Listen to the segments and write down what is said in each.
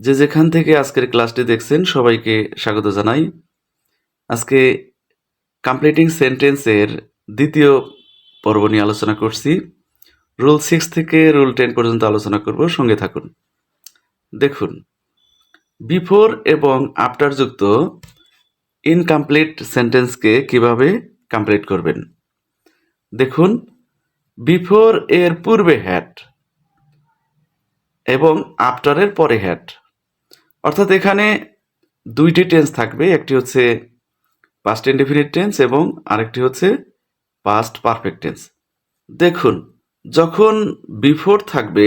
যে যেখান থেকে আজকের ক্লাসটি দেখছেন, সবাইকে স্বাগত জানাই। আজকে কমপ্লিটিং সেন্টেন্সের দ্বিতীয় পর্ব নিয়ে আলোচনা করছি। রুল সিক্স থেকে রুল টেন পর্যন্ত আলোচনা করব, সঙ্গে থাকুন। দেখুন, বিফোর এবং আফটার যুক্ত ইনকমপ্লিট সেন্টেন্সকে কীভাবে কমপ্লিট করবেন? দেখুন বিফোর এর পূর্বে হ্যাট এবং আফটারের পরে হ্যাট অর্থাৎ এখানে দুইটি টেন্স থাকবে, একটি হচ্ছে পাস্ট ইনডিফিনিট টেন্স এবং আরেকটি হচ্ছে পাস্ট পারফেক্ট টেন্স দেখুন, যখন বিফোর থাকবে,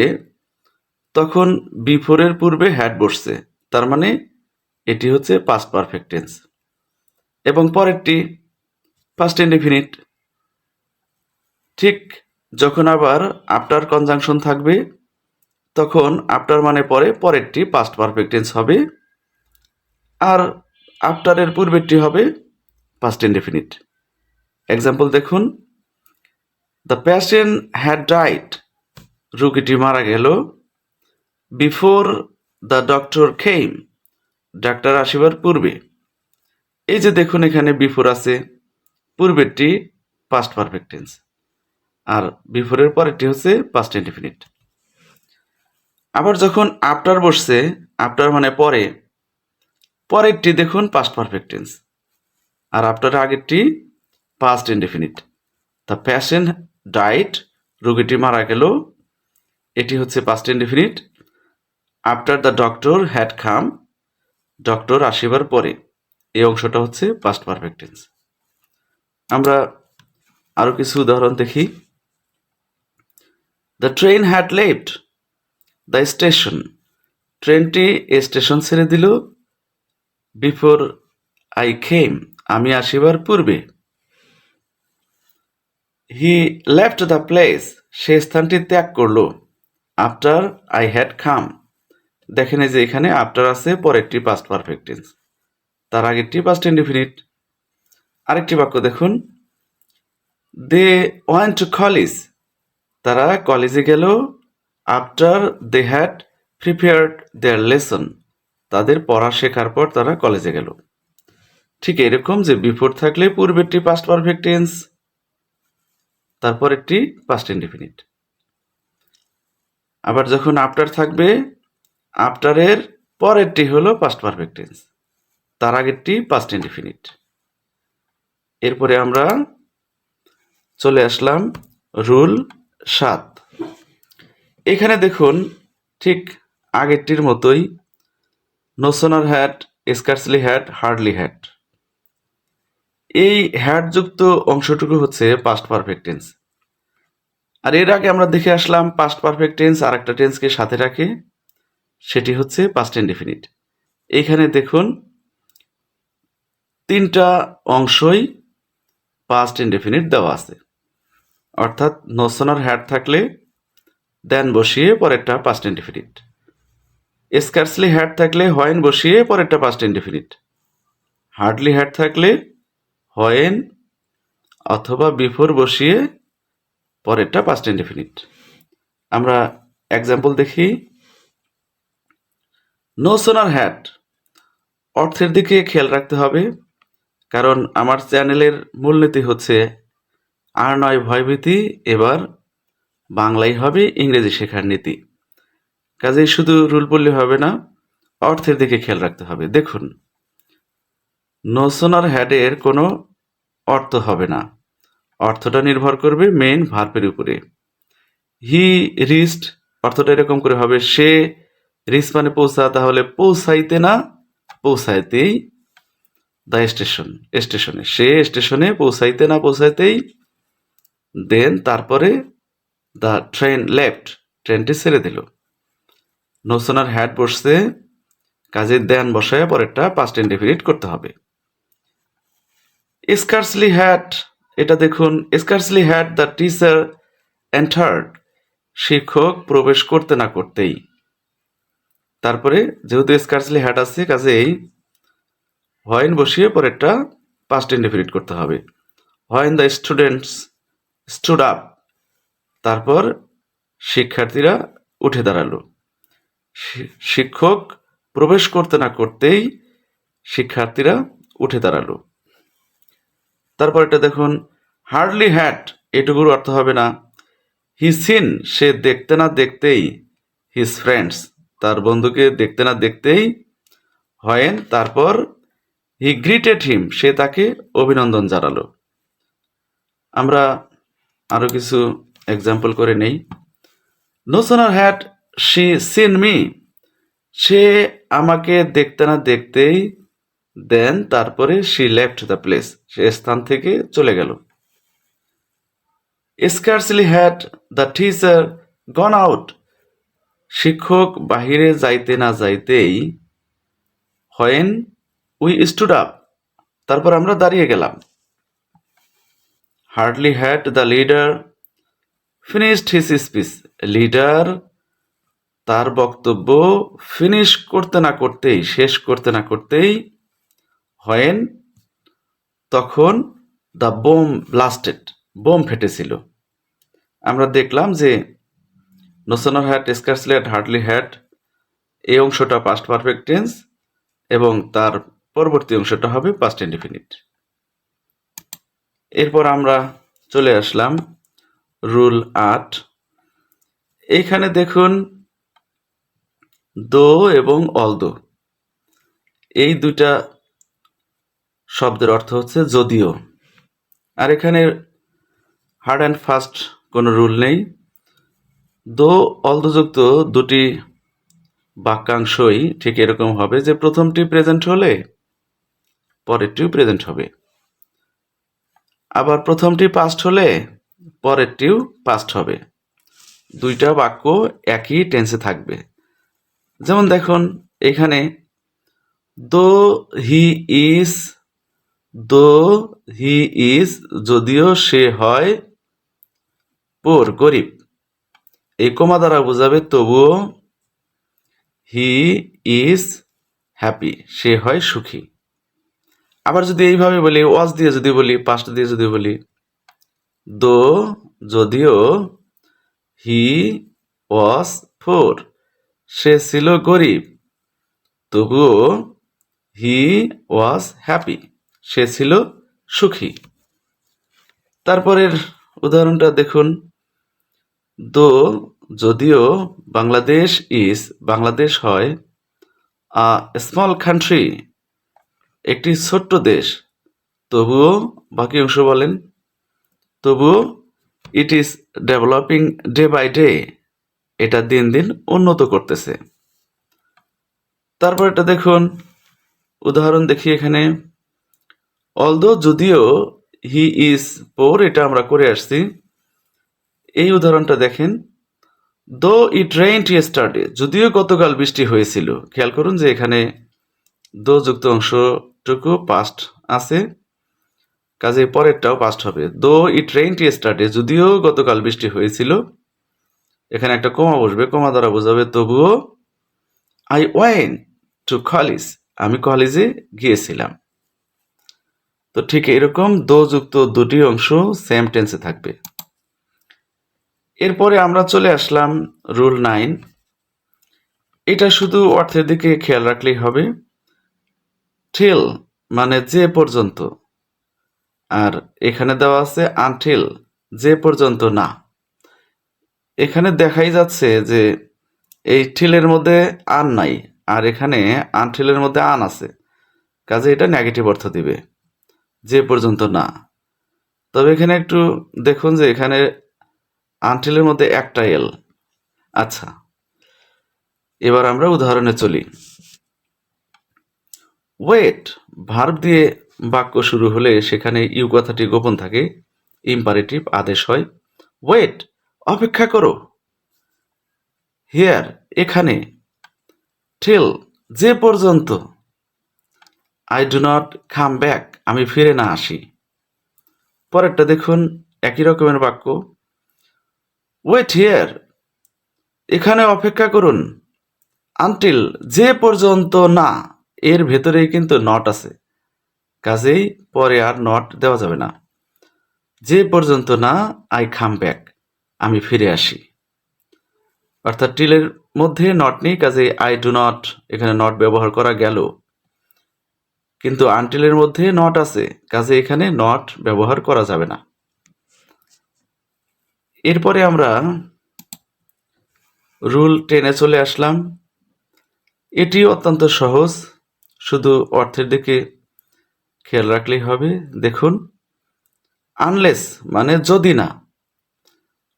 তখন বিফোরের পূর্বে হ্যাড বসছে, তার মানে এটি হচ্ছে পাস্ট পারফেক্ট টেন্স এবং পরেরটি পাস্ট ইনডিফিনিট ঠিক যখন আবার আফটার কনজাংশন থাকবে তখন আফটার মানে পরে, পরেরটি পাস্ট পারফেক্ট টেন্স হবে। আর আফটারের পূর্বেরটি হবে পাস্ট ইনডেফিনিট এক্সাম্পল দেখুন। দ্য প্যাশেন্ট হ্যাড ডাইট রুগীটি মারা গেল। Before the doctor came doctor আসিবার পূর্বে। এই যে দেখুন এখানে বিফোর আছে, পূর্বেরটি পাস্ট পারফেক্ট টেন্স আর বিফোরের পরেরটি হচ্ছে পাস্ট ইনডেফিনিট আবার যখন আফটার বসছে আফটার মানে পরে, পরেরটি দেখুন পাস্ট পারফেক্ট টেন্স আর after আগেরটি past indefinite the patient died রোগীটি মারা গেল, এটি হচ্ছে past indefinite after the doctor had came doctor আসিবার পরে, এই অংশটা হচ্ছে পাস্ট পারফেক্ট টেন্স আমরা আরও কিছু উদাহরণ দেখি। The train had left the station. ট্রেনটি স্টেশন ছেড়ে দিল। বিফোর আই খেম আমি আসিবার পূর্বে। হি লেফট দ্য প্লেস, সে স্থানটি ত্যাগ করল। আফটার আই হ্যাড খাম দেখেন যে এখানে আফটার আছে, পরেরটি পাস্ট পারফেক্ট টেন্স তার আগেরটি পাস্ট ইনডিফিনিট আরেকটি বাক্য দেখুন। দে ওয়ান্ট টু কলেজ তারা কলেজে গেল। After they had prepared their lesson তাদের পড়া শেখার পর তারা কলেজে গেল। ঠিক এরকম যে বিফোর থাকলে পূর্বেরটি পাস্ট পারফেক্ট টেন্স তারপর একটি পাস্ট ইনডিফিনিট আবার যখন আফটার থাকবে আফটারের পরেরটি হলো পাস্ট পারফেক্ট টেন্স তার আগেরটি পাস্ট ইনডিফিনিট এরপরে আমরা চলে আসলাম রুল সাত। এখানে দেখুন ঠিক আগেরটির মতোই no sooner had, scarcely had, hardly had. এই হ্যাট যুক্ত অংশটুকু হচ্ছে পাস্ট পারফেক্ট টেন্স আর এর আগে আমরা দেখে আসলাম পাস্ট পারফেক্ট টেন্স আর একটা টেন্সকে সাথে রাখে, সেটি হচ্ছে পাস্ট ইনডিফিনিট এইখানে দেখুন তিনটা অংশই পাস্ট ইনডিফিনিট দেওয়া আছে। অর্থাৎ নোসোনার হ্যাট থাকলে দেন বসিয়ে পরেরটা পাস্ট ইনডিফিনিট স্কার্সলি হ্যাট থাকলে হয়েন বসিয়ে পরেরটা পাস্ট ইনডিফিনিট হার্ডলি হ্যাট থাকলে হয়েন অথবা বিফোর বসিয়ে পরেরটা পাস্ট ইনডিফিনিট আমরা এক্সাম্পল দেখি। নো সোনার হ্যাট অর্থের দিকে খেয়াল রাখতে হবে, কারণ আমার চ্যানেলের মূলনীতি হচ্ছে আর নয় ভয়ভীতি, এবার বাংলাই হবে, ইংরেজি শেখার নীতি। কাজেই শুধু রুল পড়লে হবে না, অর্থের দিকে খেয়াল রাখতে হবে। দেখুন নোসোনার হ্যাডের কোনো অর্থ হবে না। অর্থটা নির্ভর করবে মেন ভার্বের উপরে। হি রিস্ট অর্থটা এরকম করে হবে, সে রিস্ট মানে পৌঁছা, তাহলে পৌঁছাইতে না, পৌঁছাইতেই দ্য স্টেশন স্টেশনে সে স্টেশনে পৌঁছাইতে না, পৌঁছাইতেই দেন তারপরে দ্য ট্রেন লেফট ট্রেনটি ছেড়ে দিল। নোসোনার হ্যাড বসছে। কাজে দেন বসায় পরেরটা পাস্ট ইনডেফিনিট করতে হবে। স্কার্সলি হ্যাট এটা দেখুন scarcely had the teacher entered শিক্ষক প্রবেশ করতে না করতেই। তারপরে যেহেতু স্কার্সলি হ্যাট আছে, কাজেই হয়েন বসিয়ে পরেরটা পাস্ট ইনডেফিনিট করতে হবে। When the students stood up তারপর শিক্ষার্থীরা উঠে দাঁড়াল। শিক্ষক প্রবেশ করতে না করতেই শিক্ষার্থীরা উঠে দাঁড়াল। তারপর এটা দেখুন, হার্ডলি হ্যাট, এটুকুর অর্থ হবে না। হি সিন, সে দেখতে না দেখতেই হিজ ফ্রেন্ডস, তার বন্ধুকে দেখতে না দেখতেই হয়েন। তারপর হি গ্রিটেড হিম, সে তাকে অভিনন্দন জানালো। আমরা আরও কিছু এক্সাম্পল করে নেই। No sooner had she seen me সে আমাকে দেখতে না দেখতেই দেন তারপরে শি লেফট দ্য প্লেস সে স্থান থেকে চলে গেল। Scarcely had the teacher gone out শিক্ষক বাহিরে যাইতে না যাইতেই হয়েন উই স্টুড আপ তারপর আমরা দাঁড়িয়ে গেলাম। Hardly had the leader finished his speech leader তার বক্তব্য ফিনিশ করতে না করতেই, শেষ করতে না করতেই হয়েন তখন দ্য বোম ব্লাস্টেড বোম ফেটেছিল। আমরা দেখলাম যে no sooner had scarcely had hardly had এই অংশটা পাস্ট পারফেক্ট টেন্স এবং তার পরবর্তী অংশটা হবে পাস্ট ইনডিফিনিট এরপর আমরা চলে আসলাম রুল আট। এইখানে দেখুন, দো এবং অলদো। এই দুইটা শব্দের অর্থ হচ্ছে যদিও। আর এখানে হার্ড অ্যান্ড ফাস্ট কোনো রুল নেই। দো অলদোযুক্ত দুটি বাক্যাংশই ঠিক এরকম হবে যে প্রথমটি প্রেজেন্ট হলে পরেরটিও প্রেজেন্ট হবে। আবার প্রথমটি পাস্ট হলে পরেরটিও পাস্ট হবে। দুইটা বাক্য একই টেন্সে থাকবে। যেমন দেখুন, এখানে, দো হি ইজ, দো হি ইজ, যদিও সে হয় পোর গরিব। এই কমা দ্বারা বোঝাবে, তবুও হি ইজ হ্যাপি সে হয় সুখী। আবার যদি এইভাবে বলি, ওয়াজ দিয়ে যদি বলি পাস্ট দিয়ে যদি বলি দো যদিও হি ওয়াজ ফোর সে ছিল গরিব। তবুও হি ওয়াজ হ্যাপি, সে ছিল সুখী। তারপরের উদাহরণটা দেখুন। দো যদিও বাংলাদেশ ইজ, বাংলাদেশ হয়, আ স্মল কান্ট্রি, একটি ছোট্ট দেশ। তবুও বাকি অংশ বলেন তবুও it is developing day by day এটা দিন দিন উন্নত করতেছে। তারপর এটা দেখুন, উদাহরণ দেখি এখানে। অলদো যদিও হি ইজ পোর এটা আমরা করে আসছি। এই উদাহরণটা দেখেন দো ইট রেইনড ইয়েস্টারডে যদিও গতকাল বৃষ্টি হয়েছিল। খেয়াল করুন যে এখানে দো যুক্ত অংশটুকু পাস্ট আছে। কাজে পরেরটাও পাস্ট হবে। দো ইট রেইনড স্টার্টে যদিও গতকাল বৃষ্টি হয়েছিল, এখানে একটা কমা বসবে, কমা দ্বারা বোঝাবে, তবুও আই ওয়েন টু কলেজ আমি কলেজে গিয়েছিলাম। তো ঠিক এরকম দো যুক্ত দুটি অংশ সেম টেন্সে থাকবে। এরপরে আমরা চলে আসলাম রুল নাইন এটা শুধু অর্থের দিকে খেয়াল রাখলেই হবে। ঠিল মানে যে পর্যন্ত। আর এখানে দেওয়া আছে আনঠিল যে পর্যন্ত না। এখানে দেখাই যাচ্ছে যে এই ঠিলের মধ্যে আন নাই, আর এখানে আনঠিলের মধ্যে আন আছে। কাজে এটা নেগেটিভ অর্থ দিবে, যে পর্যন্ত না। তবে এখানে একটু দেখুন যে এখানে আনটিলের মধ্যে একটা এল আচ্ছা এবার আমরা উদাহরণে চলি। ওয়েট ভার্ব দিয়ে বাক্য শুরু হলে সেখানে ইউ কথাটি গোপন থাকে। ইম্পারেটিভ আদেশ হয়, ওয়েট, অপেক্ষা করো। হিয়ার, এখানে। টিল, যে পর্যন্ত। I do not come back, আমি ফিরে না আসি। পরেরটা দেখুন, একই রকমের বাক্য। ওয়েট হিয়ার, এখানে অপেক্ষা করুন। আনটিল, যে পর্যন্ত না, এর ভেতরেই কিন্তু নট আছে। কাজেই পরে আর নট দেওয়া যাবে না। যে পর্যন্ত না আই কাম ব্যাক আমি ফিরে আসি। অর্থাৎ টিলের মধ্যে নট নেই কাজে আই ডু নট এখানে নট ব্যবহার করা গেল। কিন্তু আনটিলের মধ্যে নট আছে কাজে এখানে নট ব্যবহার করা যাবে না। এরপরে আমরা রুল টেনে চলে আসলাম। এটি অত্যন্ত সহজ, শুধু অর্থের দিকে খেয়াল রাখলেই হবে। দেখুন আনলেস মানে যদি না।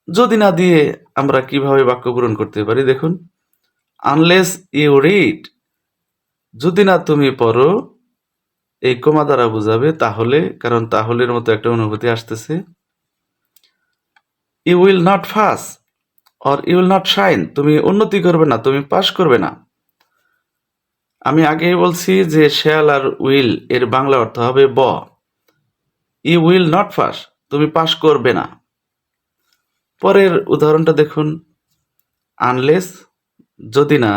যদি না দিয়ে আমরা কীভাবে বাক্য পূরণ করতে পারি? দেখুন আনলেস ইউ রিড যদি না তুমি পড়ো, এই কমা দ্বারা বোঝাবে তাহলে, কারণ তাহলের মতো একটা অনুভূতি আসতেছে। You will not pass or you not shine তুমি উন্নতি করবে না, তুমি পাশ করবে না। আমি আগেই বলছি যে শেয়াল আর উইল এর বাংলা অর্থ হবে ব। ই উইল নট পাস তুমি পাস করবে না। পরের উদাহরণটা দেখুন। আনলেস, যদি না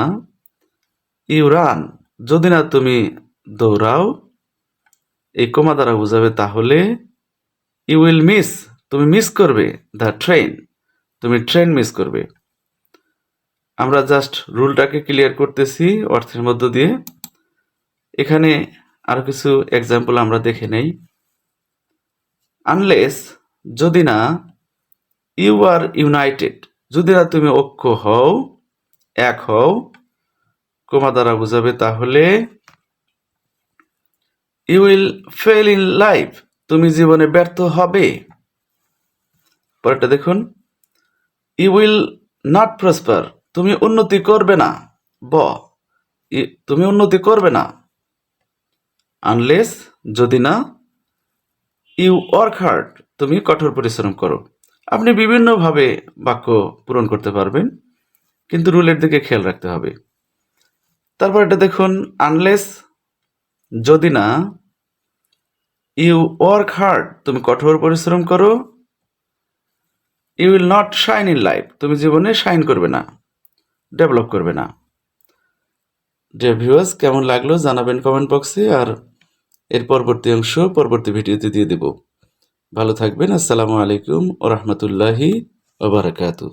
ইউ রান, যদি না তুমি দৌড়াও, এই কমা দ্বারা বোঝাবে তাহলে ইউ উইল মিস, তুমি মিস করবে দ্য ট্রেন, তুমি ট্রেন মিস করবে। আমরা জাস্ট রুলটাকে ক্লিয়ার করতেছি অর্থের মধ্য দিয়ে। এখানে আরও কিছু এক্সাম্পল আমরা দেখে নেই। আনলেস যদি না ইউ আর ইউনাইটেড যদি না তুমি ঐক্য হও, এক হও কোমা দ্বারা বোঝাবে তাহলে you will fail in life তুমি জীবনে ব্যর্থ হবে। পরেরটা দেখুন ইউ উইল নট প্রসপার তুমি উন্নতি করবে না। ব তুমি উন্নতি করবে না। আনলেস যদি না ইউ ওয়ার্ক হার্ড তুমি কঠোর পরিশ্রম করো। আপনি বিভিন্নভাবে বাক্য পূরণ করতে পারবেন, কিন্তু রুলের দিকে খেয়াল রাখতে হবে। তারপর এটা দেখুন আনলেস যদি না ইউ ওয়ার্ক হার্ড তুমি কঠোর পরিশ্রম করো। You will not shine in life তুমি জীবনে শাইন করবে না। ডেভেলপ করবে না। ডিয়ার ভিউয়ার্স কেমন লাগল জানাবেন কমেন্ট বক্সে আর এর পরবর্তী অংশ, পরবর্তী ভিডিওতে দিয়ে দেব। ভালো থাকবেন, আসসালামু আলাইকুম ও রহমতুল্লাহি ওবরাকাতু।